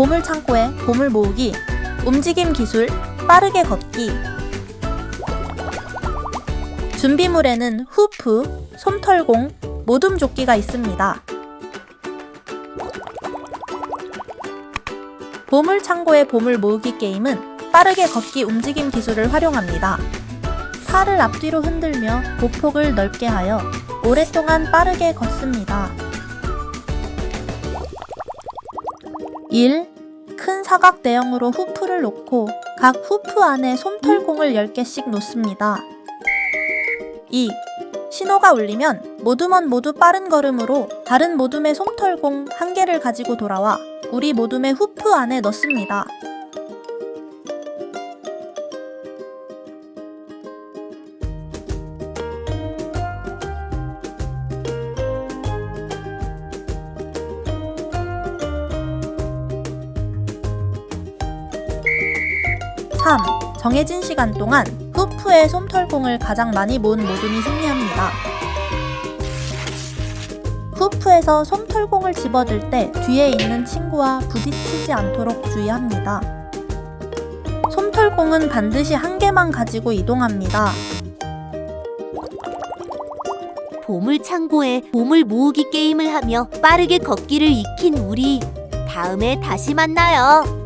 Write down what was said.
보물 창고에 보물 모으기, 움직임 기술, 빠르게 걷기. 준비물에는 후프, 솜털공, 모둠 조끼가 있습니다. 보물 창고의 보물 모으기 게임은 빠르게 걷기 움직임 기술을 활용합니다. 팔을 앞뒤로 흔들며 보폭을 넓게 하여 오랫동안 빠르게 걷습니다. 1. 큰 사각 대형으로 후프를 놓고 각 후프 안에 솜털공을 10개씩 놓습니다. 2. 신호가 울리면 모둠원 모두 빠른 걸음으로 다른 모둠의 솜털공 한 개를 가지고 돌아와 우리 모둠의 후프 안에 넣습니다. (3) 정해진 시간 동안 후프의 솜털공을 가장 많이 모은 모둠이 승리합니다. 후프에서 솜털공을 집어들 때 뒤에 있는 친구와 부딪히지 않도록 주의합니다. 솜털공은 반드시 한 개만 가지고 이동합니다. 보물 창고에 보물 모으기 게임을 하며 빠르게 걷기를 익힌 우리. 다음에 다시 만나요.